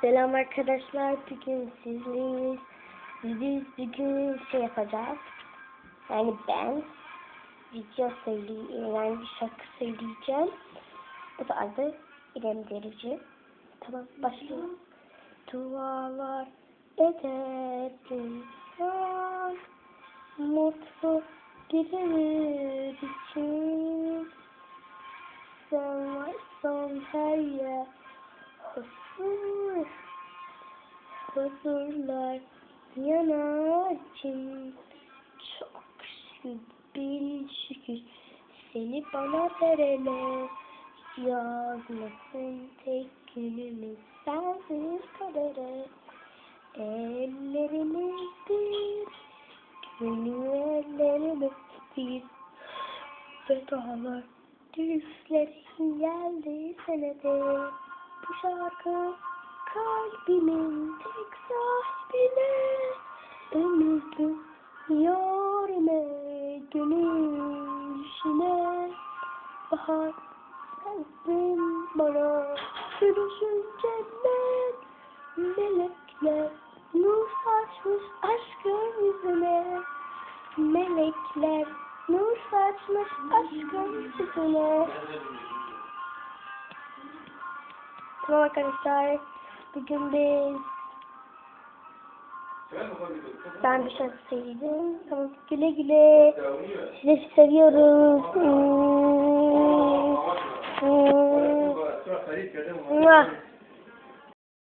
Selam arkadaşlar. Bugün sizleyiz. Biz bugün şey yapacağız. Yani ben video söyleyeceğim. Yani bir şarkı söyleyeceğim. Bu da adı İrem Derici. Tamam başlayalım. Dualar ederdim mutlu ömür için sen varsan her yer huzurlar yanar için çok şükür bin şükür. Seni bana verene yazmasın tek günümüz. Sensiz kadere ellerimiz bir gönüllerimiz bir ve dağlar düşlerin geldi senede. Bu şarkı kalbimin tek sahibine. Ömürdü yorme gönül işine bahar sensin bana. Gülüşün cennet melekler. Nur saçmış aşkın yüzüne melekler nur saçmış aşkın yüzüne Tamam arkadaşlar bugün biz ben bir şarkı söyledim. Tamam güle güle. Sizi seviyoruz. Hmm. Hmm.